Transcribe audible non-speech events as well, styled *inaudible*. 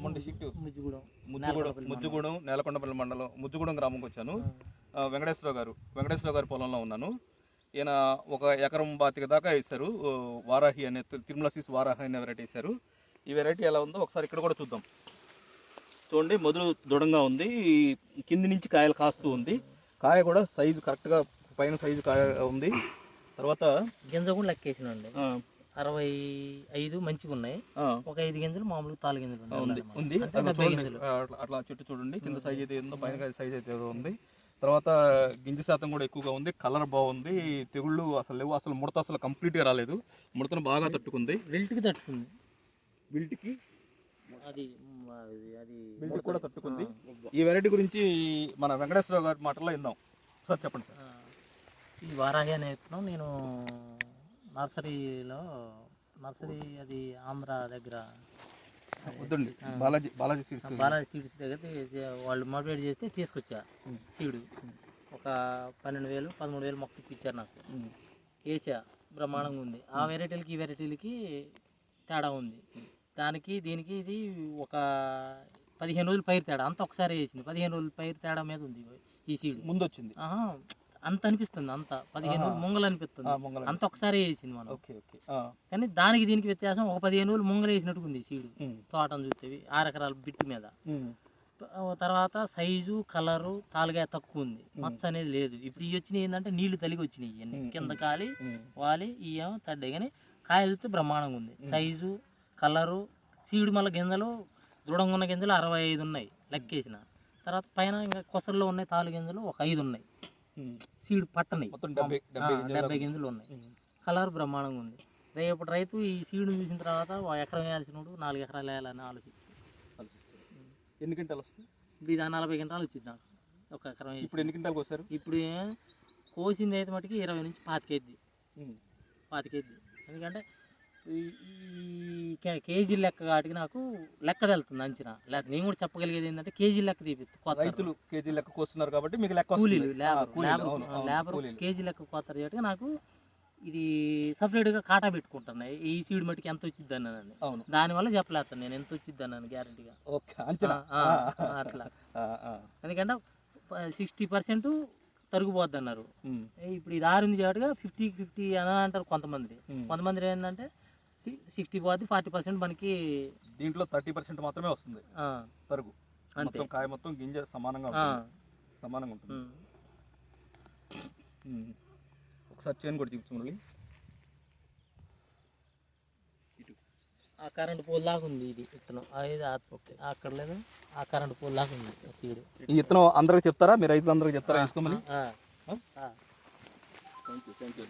Khammam district Mujjigudem Mujjugudem Mujjugudem Nelakondapalli mandal Mujjugudem గ్రామంకి వచ్చాను. ఆ, వెంకటేశ్వర గారు వెంకటేశ్వర గారి పొలంలో ఉన్నాను. ఈయన ఒక ఎకరం బాతిక దాకా వేశారు. ఓ, వారాహి అనే తిరుమల సీస్ వారాహి అనే వెరైటీ వేశారు. ఈ వెరైటీ ఎలా ఉందో ఒకసారి ఇక్కడ కూడా చూద్దాం. చూడండి మొదలు దృఢంగా ఉంది. ఈ కింది నుంచి కాయలు కాస్తూ ఉంది. కాయ కూడా సైజు కరెక్ట్గా పైన సైజు కాయ ఉంది. తర్వాత గింజ కూడా లెక్కేసినండి అరవై ఐదు మంచిగా ఉన్నాయి ఒక ఐదు గింజలు మామూలుగా తాలు గింజలు ఉంది. అట్లా- చెట్టు చూడండి. కింద సైజ్ అయితే ఏందో పైన సైజ్ అయితే ఏదో ఉంది. తర్వాత గింజ శాతం కూడా ఎక్కువగా ఉంది. కలర్ బాగుంది. తెగుళ్ళు అసలు లేవు. అసలు ముడత అసలు కంప్లీట్గా రాలేదు. ముడతను బాగా తట్టుకుంది. వెల్ట్కి తట్టుకుంది. వీటికి అది అది- అది వీటికి కూడా తట్టుకుంది. ఈ వెరైటీ గురించి మన వెంకటేశ్వర గారి మాటల్లో విందాం. సార్ చెప్పండి సార్. ఈ వారాహి అనే నేను నర్సరీలో నర్సరీ అది ఆంధ్ర దగ్గర. వద్దండి. బాలాజీ బాలాజీ సీడ్స్. బాలాజీ సీడ్స్ దగ్గర వాళ్ళు మోటివేట్ చేస్తే తీసుకొచ్చా సీడు. ఒక పన్నెండు వేలు పదమూడు వేలు మొక్క ఇప్పించారు నాకు. వేసా బ్రహ్మాండంగా ఉంది. ఆ వెరైటీలకి ఈ వెరైటీలకి తేడా ఉంది. దానికి దీనికి ఇది ఒక పదిహేను రోజులు పైరు తేడా. అంత ఒకసారి వేసింది. పదిహేను రోజులు పైరు తేడా మీద ఉంది ఈ సీడ్. ముందు వచ్చింది అంత అనిపిస్తుంది అంత. పదిహేను రోజులు ముంగలు అనిపిస్తుంది అంత ఒకసారి వేసింది మనం ఓకే ఓకే. కానీ దానికి దీనికి వ్యత్యాసం ఒక పదిహేను రోజులు ముంగలు వేసినట్టుగా ఉంది సీడు. తోటను చూస్తేవి ఆరెకరాల బిట్టు మీద. తర్వాత సైజు కలరు తాలుగా తక్కువ ఉంది మచ్చ అనేది లేదు. ఇప్పుడు ఇవి వచ్చినాయి ఏంటంటే నీళ్ళు తలిగి వచ్చినాయి ఇవన్నీ కింద కాలి వాలి ఇవేమో తడ్డాయి. కానీ కాయ చూస్తే బ్రహ్మాండంగా ఉంది. సైజు కలరు సీడు మళ్ళీ గింజలు దృఢంగా ఉన్న గింజలు అరవై ఐదు ఉన్నాయి. లెక్కేసిన. తర్వాత పైన ఇంకా కొసల్లో ఉన్నాయి తాలు గింజలు ఒక ఐదు ఉన్నాయి. సీడు పట్టనాయి. మొత్తం డెబ్బై గింజలు ఉన్నాయి. కలర్ బ్రహ్మాండంగా ఉంది. రేపు రైతు ఈ సీడుని చూసిన తర్వాత ఎకరం వేయాల్సినప్పుడు నాలుగు ఎకరాలు వేయాలని ఆలోచిస్తుంది. ఎన్ని క్వింటాలు వస్తుంది? ఇది నలభై గంటలు వచ్చింది నాకు. ఒక ఎకరం ఇప్పుడు ఎన్ని క్వింటాలకు వస్తారు? ఇప్పుడు కోసింది అయితే మటుకి ఇరవై నుంచి పాతికేద్ది పాతికేద్ది ఎందుకంటే ఈ కేజీ లెక్క కాటికి నాకు లెక్క తెలుస్తుంది అంచనా. లేక నేను కూడా చెప్పగలిగేది ఏంటంటే కేజీ లెక్క తీపిస్తుంది కొత్త రైతులు కేజీ లెక్క కోస్తున్నారు కాబట్టి మీకు లెక్క. కూలీలు లేబర్ లేబర్. కేజీ లెక్క కోతారు కాబట్టి నాకు ఇది సపరేట్గా కాటా పెట్టుకుంటున్నాయి. ఈ సీడ్ మటుకి ఎంత వచ్చింది అన్నాను అవును. దానివల్ల చెప్పలేస్తాను నేను ఎంత వచ్చింది అన్నాను గ్యారంటీగా ఓకే అంచనా. *laughs* అట్లా. ఎందుకంటే సిక్స్టీ పర్సెంట్ తరుగుపోద్ది అన్నారు. ఇప్పుడు ఇది ఆరు ఉంది కాబట్టి ఫిఫ్టీకి ఫిఫ్టీ అని అంటారు కొంతమంది. కొంతమంది ఏంటంటే సిక్స్టీ పోద్ది ఫార్టీ పర్సెంట్ మనకి దీంట్లో థర్టీ పర్సెంట్ మాత్రమే వస్తుంది. ఆ, తరుగు అంతే. మొత్తం కాయ మొత్తం గింజ సమానంగా సమానంగా ఉంటుంది. ఒకసారి చేను కూడా చూపించు మళ్ళీ ఆ కరెంట్ పోల్ లాగా ఉంది ఇది విత్తనం. ఇది ఆ- అక్కడ లేదు? ఆ కరెంట్ పోల్ లాగా ఉంది సీడ్. ఈ విత్తనం అందరికి చెప్తారా? మీరు రైతులు అందరికి చెప్తారా వేసుకోమని? ఆ, ఆ? ఆ. Thank you thank you